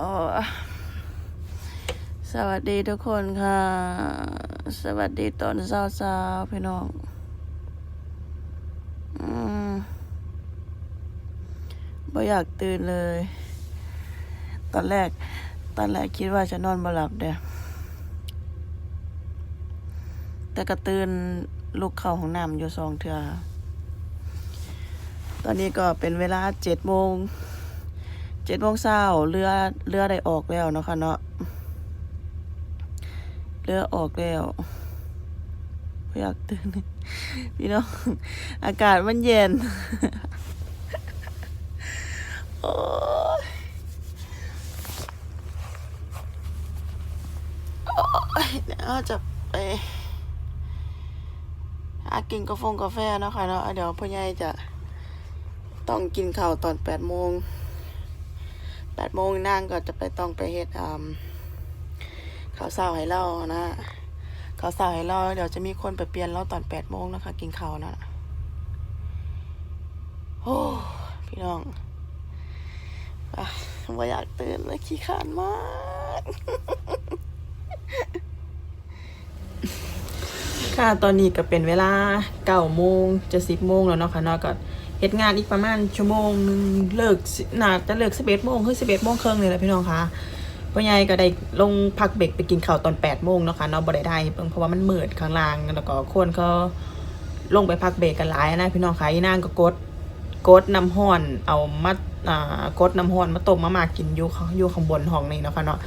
สวัสดีทุกคนค่ะ สวัสดีตอนเช้าๆพี่น้องอืมบ่อยากตื่นเลย ตอนแรก ตอนแรกคิดว่าจะนอนบ่หลับเด้อแต่ก็ตื่นลุกเข้าห้องน้ำอยู่สองเทือตอนนี้ก็เป็นเวลาเจ็ดโมง จ็ดโมงเช้าเรือเรือได้ออกแล้วเนาะค่ะเนาะเรือออกแล้วอยากตื่นพี่น้องอากาศมันเย็นโอ้ยโอ้ยเดี๋ยวจะไปหากินกาแฟกาแฟเนาะค่ะเนาะเดี๋ยวพ่อใหญ่จะต้องกินข้าวตอนแปดโมง ปดโมงนางก็จะไปต้องไปเฮ็ดอ่าข้าวเช้าให้เรานะข้าวเช้าให้เราเดี๋ยวจะมีคนไปเปลี่ยนเราตอนแปดโมงนะคะกินข้าวนะโอ้พี่น้องอะว่าอยากตื่นเลยขี้ขานมาก ค่ะตอนนี้ก็เป็นเวลาเก้าโมงจะสิบโมงแล้วเนาะค่ะเนาะก็ เฮ็ดงานอีกประมาณชั่วโมงหนึงเลิกน่าจะเลิกสิบเอ็ดโมงคือสิบเอ็ดโมงครึ่งเลยแหละพี่น้องคะพ่อใหญ่ก็ได้ลงพักเบรกไปกินข้าวตอนแปดโมงเนาะค่ะเนาะบ่ได้ได้เพราะว่ามันมืดข้างล่างแล้วก็คนเขาลงไปพักเบรกกันหลายนะพี่น้องคะอีนางก็กดกดน้ำห้อนเอามาอ่ากดน้ำห้อนมาต้มมามากินอยู่ข้าอยู่ข้างบนห้องนี่เนาะค่ะเนาะ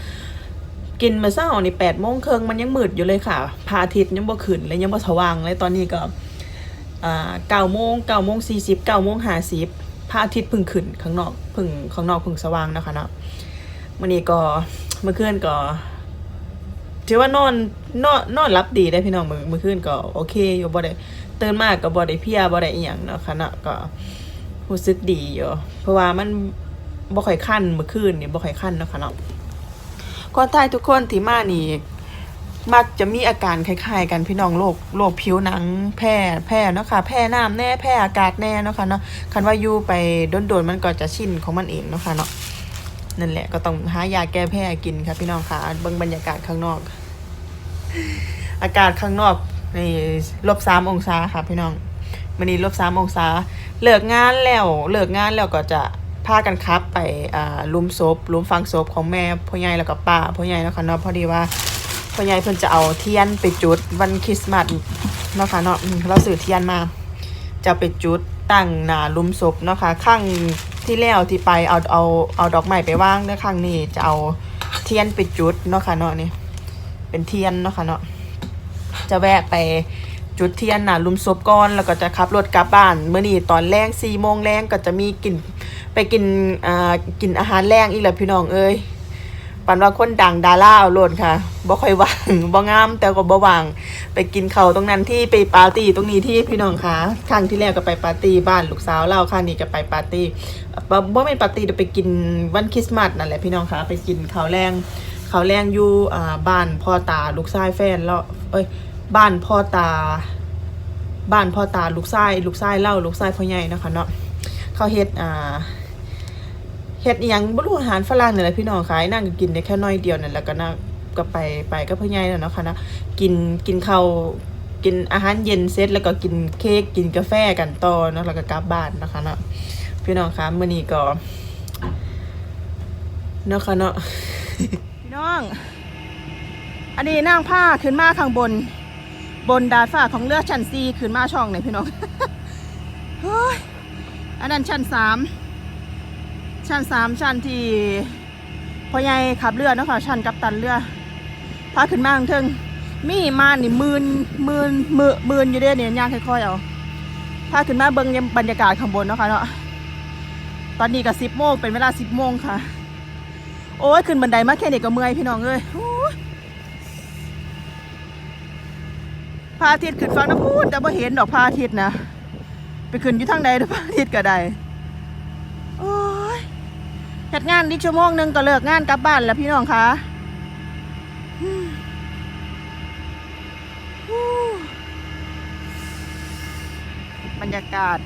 กินมาเช้านี่แปดโมงครึ่งมันยังมืดอยู่เลยค่ะพระอาทิตย์ยังบ่ขึ้นเลยยังบ่สว่างเลยตอนนี้ก็ เก้าโมงเก้าโมงสี่สิบเก้าโมงห้าสิบพระอาทิตย์พึ่งขึ้นข้างนอกพึ่งข้างนอกพึ่งสว่างนะคะเนาะวันนี้ก็เมื่อคืนก็ถือว่านอนนอนนอนรับดีได้พี่น้องมือเมื่อคืนก็โอเคอยู่บ่ได้ตื่นมากก็บ่ได้เพียบ่ได้อีหยังเนาะค่ะเนาะก็รู้สึกดีอยู่เพราะว่ามันบ่ค่อยคันเมื่อคืนนี่บ่ค่อยคันเนาะค่ะเนาะคนไทยทุกคนที่มานี่ มักจะมีอาการคล้ายๆ กันพี่น้องโรคโรคผิวหนังแพ้แพ้เนาะค่ะแพ้น้ำแน่แพ้อากาศแน่เนาะค่ะเนาะคันว่าอยู่ไปโดนๆมันก็จะชินของมันเองเนาะค่ะเนาะนั่นแหละก็ต้องหายาแก้แพ้กินค่ะพี่น้องค่ะเบิ่งบรรยากาศข้างนอก อากาศข้างนอกในลบสามองศาค่ะพี่น้องวันนี้ลบสามองศาเลิกงานแล้วเลิกงานแล้วก็จะพากันครับไปอ่าลุมศพลุมฟังศพของแม่พ่อใหญ่แล้วก็ป้าพ่อใหญ่เนาะค่ะเนาะพอดีว่า พ่อใหญ่เพิ่นจะเอาเทียนไปจุดวันคริสต์มาสเนาะค่ะเนาะเราซื้อเทียนมา จะไปจุดตั้งหน้าลุมศพเนาะค่ะข้างที่แล้วที่ไปเอาเอาเอาดอกไม้ไปวางแล้วข้างนี้จะเอาเทียนไปจุดเนาะค่ะเนาะนี่เป็นเทียนเนาะค่ะเนาะจะแวะไปจุดเทียนหน่ะลุมศพก่อนแล้วก็จะขับรถกลับบ้านเมื่อนี้ตอนแรงสี่โมงแรงก็จะมีกินไปกินอ่ากินอาหารแรงอีกแล้วพี่น้องเอ้ย ปันว่าคนดังดาราเอาโลดค่ะบ่ค่อยว่างบ่งามแต่ก็บ่ว่างไปกินเขาวตรงนั้นที่ไปปาร์ตี้ตรงนี้ที่พี่น้องคะครั้งที่แล้วก็ไปปาร์ตี้บ้านลูกสาวเราครั้งนี้ก็ไปปาร์ตี้บ่บ่แม่นปาร์ตี้เดี๋ยวไปกินวันคริสต์มาสนั่นแหละพี่น้องคะไปกินข้าวแรงข้าวแรงอยู่บ้านพ่อตาลูกชายแฟนแล้วเอ้ยบ้านพ่อตา บ้านพ่อตาลูกชายลูกชายเล่าลูกชายพ่อใหญ่นะคะเนาะเขาเฮ็ดอ่า เฮ็ดอหยังบ่รู้อาหารฝรั่งนี่แหละพี่น้องขายนั่งก็กินได้แค่น้อยเดียวนั่นแหละก็น่าก็ไปไปกับพ่อใหญ่แล้วเนาะค่ะนะกินกินข้าวกินอาหารเย็นเสร็จแล้วก็กินเค้กกินกาแฟกันต่อเนาะแล้วก็กลับบ้านนะคะเนาะพี่น้องคะมื้อนี้ก็เนาะค่ะเนาะพี่น้อง อันนี้นั่งผ้าขึ้นมาข้างบน บนดาดฟ้าของเรือชั้นสี่ขึ้นมาช่องไหนพี่น้องเฮ้ยอันนั้นชั้นสาม ชั้นสามชั้นที่พ่อใหญ่ขับเรือเนาะค่ะชั้นกัปตันเรือพาขึ้นมาข้งทิงมีมานี่มื่นมื่นมื่นหมื่นอยู่เด้เนี่ยย่างค่อยๆเอาพาขึ้นมาเบิ่งบรรยากาศข้างบนเนาะค่ะเนาะตอนนี้ก็สิบโมงเป็นเวลาสิบโมงค่ะ โอ้ยขึ้นบันไดมาแค่นี้ก็เมื่อยพี่น้องเอ้ยพระอาทิตย์ขึ้นฝั่งน้ำพูนแต่บ่เห็นดอกพระอาทิตย์นะไปขึ้นอยู่ทางใดดอกพระอาทิตย์ก็ได้ เฮ็ดงานนิดชั่วโมงหนึ่งก็เลิกงานกลับบ้านแล้วพี่น้องคะอืมฮู้บรรยากาศ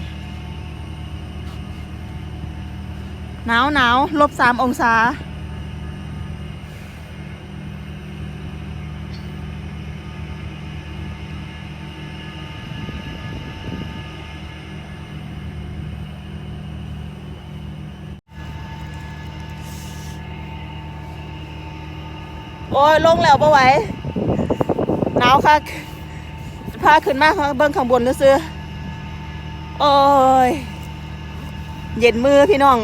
หนาวหนาวลบสามองศา อ้ยลงแล้วปะไหวหนาวคักพาขึ้นมากเบิ้งข้างบนซื้อโอ้ย เย็นมือพี่น้อง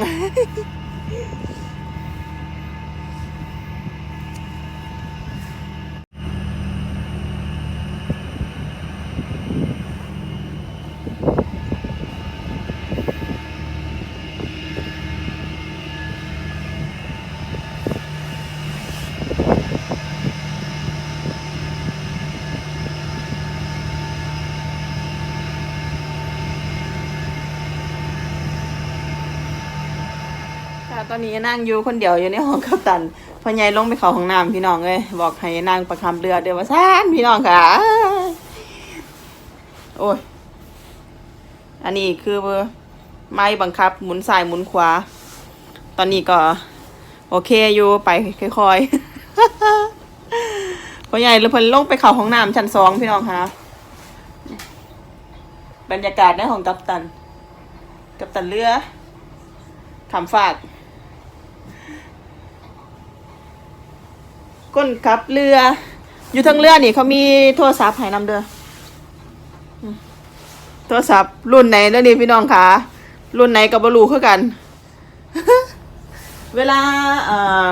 อนนี้นั่งอยู่คนเดียวอยู่ในห้องกัปตันพ่อใหญ่ลงไปเขาห้องน้ำพี่น้องเลยบอกให้นั่งประคำเรือเดี๋ยวมาซ่านพี่น้องค่ะ โอ้ย อันนี้คือไม้บังคับหมุนซ้ายหมุนขวา ตอนนี้ก็ โอเคอยู่ไปค่อยๆพ่อใหญ่เลยเพิ่นลงไปเขาห้องน้ำชั้นสองพี่น้องค่ะ บรรยากาศในห้องกัปตัน กัปตันเรือขำฝาก ก้นขับเรือ อยู่ทั้งเรือนี่เขามีโทรศัพท์ให้นำเด้อโทรศัพท์รุ่นไหนแล้วนี่พี่น้องคะรุ่นไหนกับบรูคือกัน เวลาเอ่อ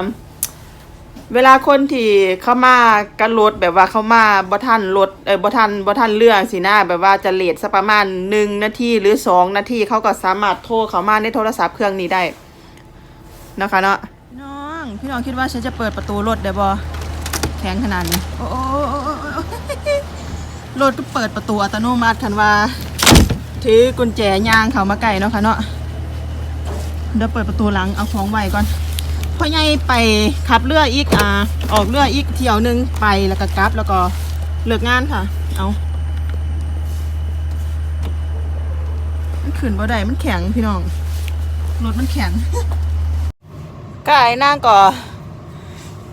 เวลาคนที่เข้ามากันรถแบบว่าเข้ามาบ่ทันรถเออบ่ทันบ่ทันเรือสินะแบบว่าจะเลทสักประมาณหนึ่งนาทีหรือสองนาทีเขาก็สามารถโทรเข้ามาในโทรศัพท์เครื่องนี้ได้นะคะเนาะ พี่น้องคิดว่าฉันจะเปิดประตูรถได้บ่แข็งขนาดนี้ โอ้โอ้โอ้โอ้โอ้รถเปิดประตูอัตโนมัติคันว่า ถือกุญแจยางเข้ามาไก่เนาะค่ะเนาะ เดี๋ยวเปิดประตูหลังเอาของไว้ก่อนพ่อใหญ่ไปขับเรืออีกอ่าออกเรืออีกเที่ยวหนึงไปแล้วก็กลับแล้วก็เลิกงานค่ะ เอามันขึ้นบ่ได้มันแข็งพี่น้องรถมันแข็ง ก็ไอ้นางก็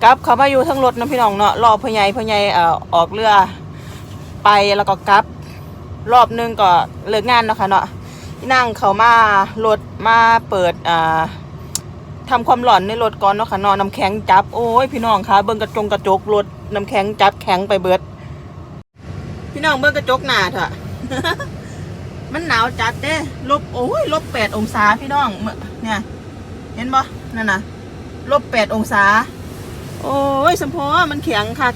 กลับเขามาอยู่ทั้งรถนะพี่น้องเนาะรอบพ่อใหญ่พ่อใหญ่เอ่อออกเรือไปแล้วก็กลับ รอบหนึงก็เลิกงานเนาะค่ะเนาะนั่งเขามารถมาเปิดอ่าทำความหลอนในรถก่อนเนาะค่ะนาะน้ำแข็งจับโอ้ยพี่น้องคะเบิ่งกระจงกระจกรถน้ำแข็งจับแข็งไปเบิด พี่น้องเบิ่งกระจกหนาเถอะมันหนาวจัดเด้ลบโอ้ยลบแปดองศาพี่น้องเมื่อเนี่ย เห็นบ่นั่นน่ะ ลบแปดองศา โอ้ยสมพอมันแข็งค่ะ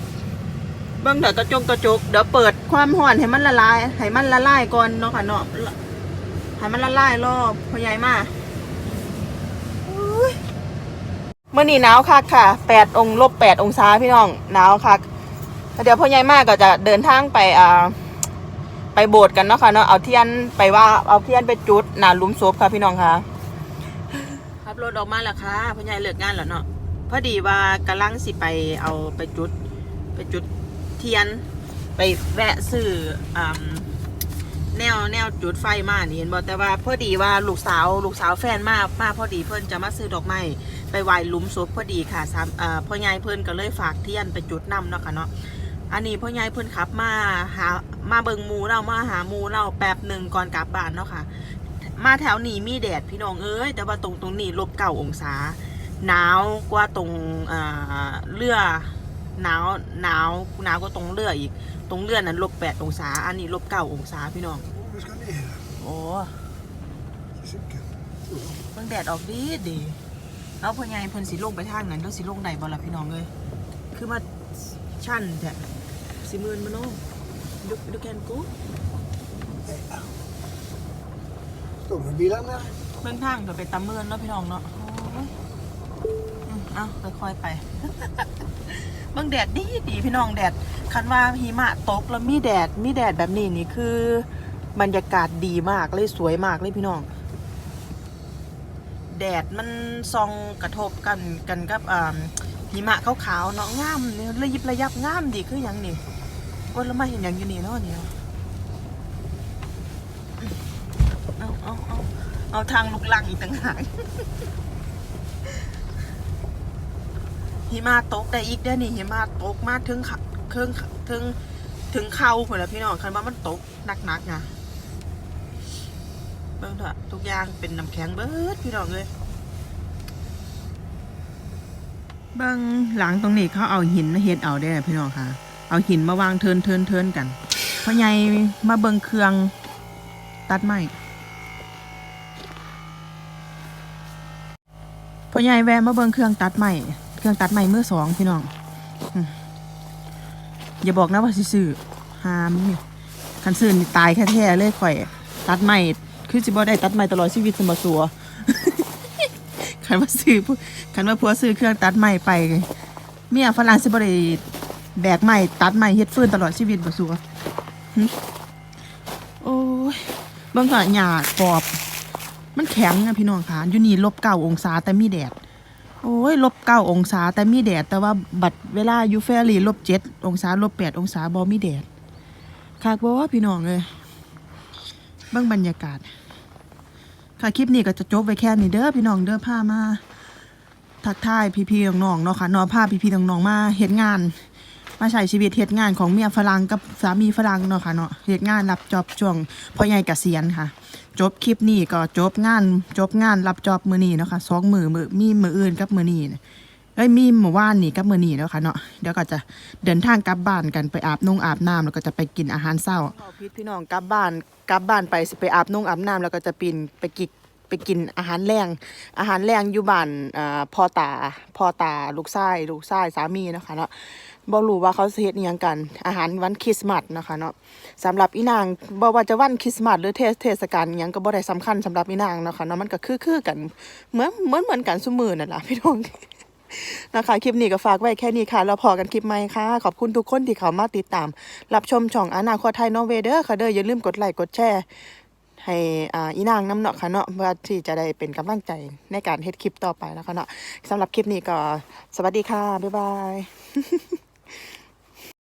เบิ่งเดี๋ยวกระจกกระจกเดี๋ยวเปิดความร้อนให้มันละลายให้มันละลายก่อนเนาะค่ะเนาะให้มันละลายรอบพ่อใหญ่มากเมื่อนี้หนาวคักค่ะแปดองลบแปดองศาพี่น้องหนาวคักแล้วเดี๋ยวพ่อใหญ่มากก็จะเดินทางไปอ่าไปโบสถ์กันเนาะค่ะเนาะเอาเทียนไปว่าเอาเทียนไปจุดหนาลุมศพค่ะพี่น้องค่ะ ขับรถออกมาแล้วค่ะพ่อใหญ่เลิกงานแล้วเนาะพอดีว่ากำลังสิไปเอาไปจุด ไปจุดเทียน ไปแวะซื้ออแนวแนวจุดไฟมานี่เห็นบอกแต่ว่าพอดีว่าลูกสาวลูกสาวแฟนมามาพอดีเพิ่อนจะมาซื้อดอกไม้ไปไหว้ลุมศพพอดีค่ะสามพ่อใหญ่เพิ่อนก็เลยฝากเทียนไปจุดนำเนาะค่ะเนาะอันนี้พ่อใหญ่เพิ่อนขับมาหามาเบิงมูเรามาหามูเราแป๊บหนึ่งก่อนกลับบ้านเนาะค่ะ มาแถวนี้มีแดดพี่น้องเอ้ยแต่ว่าตรงตรงนี้ลบเก้าองศาหนาวกว่าตรงอ่าเรือหนาวหนาวหนาวกว่าตรงเรืออีก ตรงเรือนั้นลบแปดองศา อันนี้ลบเก้าองศาพี่น้อง Vi ska ner. โอ้ Cykeln. เบิ่งแดดออกดีดีเอาพ่อใหญ่เพิ่นสิลงไปทางนั้นแล้วสิลงได้บ่ล่ะพี่น้องเอ้ยคือมาชั่นแท้สิมื่นมาโน่ดูดูแกนกู Står med bilen där? เบื้องทางก็ไปตำเมือนเนาะพี่น้องเนาะโอ้ยอืมเอาค่อยๆไป เบื้องแดดดีดีพี่น้องแดด คันว่าหิมะตกแล้วมีแดด มีแดดแบบนี้นี่คือบรรยากาศดีมากเลยสวยมากเลยพี่น้อง แดดมันส่องกระทบกันกันกับอ่าหิมะขาวๆเนาะงามเนี่ยระยิบระยับงามดีคืออย่างนี่ว่าเรามาเห็นอย่างอยู่นี่เนาะเนี่ย เอาเอาเอาเอาทางลุกลังอีกต่างหากหิมะตกได้อีกได้นี่หิมะตกมาถึงเครื่องถึงถึงเข่าพุ่นแล้วพี่น้องคันว่ามันตกหนักๆนะเบิ่งเถอะทุกอย่างเป็นน้ำแข็งเบิดพี่น้องเลยเบื้งหลังตรงนี้เขาเอาหินมาเฮ็ดเอาได้อพี่น้องค่ะ เอาหินมาวางเทินเทินเทินกันพ่อใหญ่มาเบิ่งเครื่องตัดไม้ พ่อใหญ่แวะมาเบิ่งเครื่องตัดไม้เครื่องตัดไม้มือสองพี่น้องอย่าบอกนะว่าซื้อหามนี่คันซื้อนี่ตายแท้ๆเลยข่อย ตัดไม้คือสิบ่ได้ตัดไม้ตลอดชีวิตสมบัสัวคันว่าซื้อคันว่าผัวซื้อเครื่องตัดไม้ไปเมียฝรั่งสิบ่ได้แบกไม้ตัดไม้เฮ็ดฟืนตลอดชีวิตบ่สัวโอ้ยเบิ่งก่อนหญ้ากรอบ มันแข็งนะพี่น้องคะอยู่นี่ลบเก้าองศาแต่มีแดด โอ้ยลบเก้าองศาแต่มีแดด แต่ว่าบัดเวลาอยู่แฟรี่ลบเจ็ดองศาลบแปดองศาบ่มีแดดคักบ่พี่น้องเอ้ยเบิ่งบรรยากาศ ค่ะคลิปนี้ก็จะจบไว้แค่นี้เด้อพี่น้องเด้อพามาทักทายพี่ๆน้องๆเนาะค่ะนอพาพี่ๆน้องๆมาเฮ็ดงาน มาใช้ชีวิตเฮ็ดงานของเมียฝรั่งกับสามีฝรั่งเนาะค่ะเนาะเฮ็ดงานรับจอบช่วงพ่อใหญ่เกษียณค่ะ จบคลิปนี้ก็จบงานจบงานรับจอบมือนี้นะคะสองมือมือมีมืออื่นกับมือนี้เนี่ยเอ้ยมีเมื่อวานนี่กับมือนี้เนาะค่ะเนาะเดี๋ยวก็จะเดินทางกลับบ้านกันไปอาบนุ่งอาบน้ำแล้วก็จะไปกินอาหารเช้าพี่พี่น้องกลับบ้านกลับบ้านไปสิไปอาบนุ่งอาบน้ำแล้วก็จะปีนไปกินไปกินอาหารแรงอาหารแรงอยู่บ้านอ่าพ่อตาพ่อตาลูกชายลูกชายสามีนะคะเนาะ บ่รู้ว่าเขาเฮ็ดอิหยังกัน อาหารวันคริสต์มาสนะคะเนาะสำหรับอีนางบ่ว่าจะวันคริสต์มาสหรือเทศเทศกาลอิหยังก็บ่ได้สำคัญสำหรับอีนางเนาะค่ะเนาะมันก็คือๆกันเหมือนเหมือนเหมือนกันซุมื้อนั่นล่ะพี่น้องนะคะคลิปนี้ก็ฝากไว้แค่นี้ค่ะแล้วพอกันคลิปใหม่ค่ะ ขอบคุณทุกคนที่เข้ามาติดตาม รับชมช่องอนาคตไทยนอร์เวย์เด้อค่ะเด้ออย่าลืมกดไลค์กดแชร์ให้อ่าอีนางน้ำเนาะค่ะเนาะเพื่อที่จะได้เป็นกำลังใจในการเฮ็ดคลิปต่อไปแล้วค่ะเนาะสำหรับคลิปนี้ก็สวัสดีค่ะ บ๊ายบาย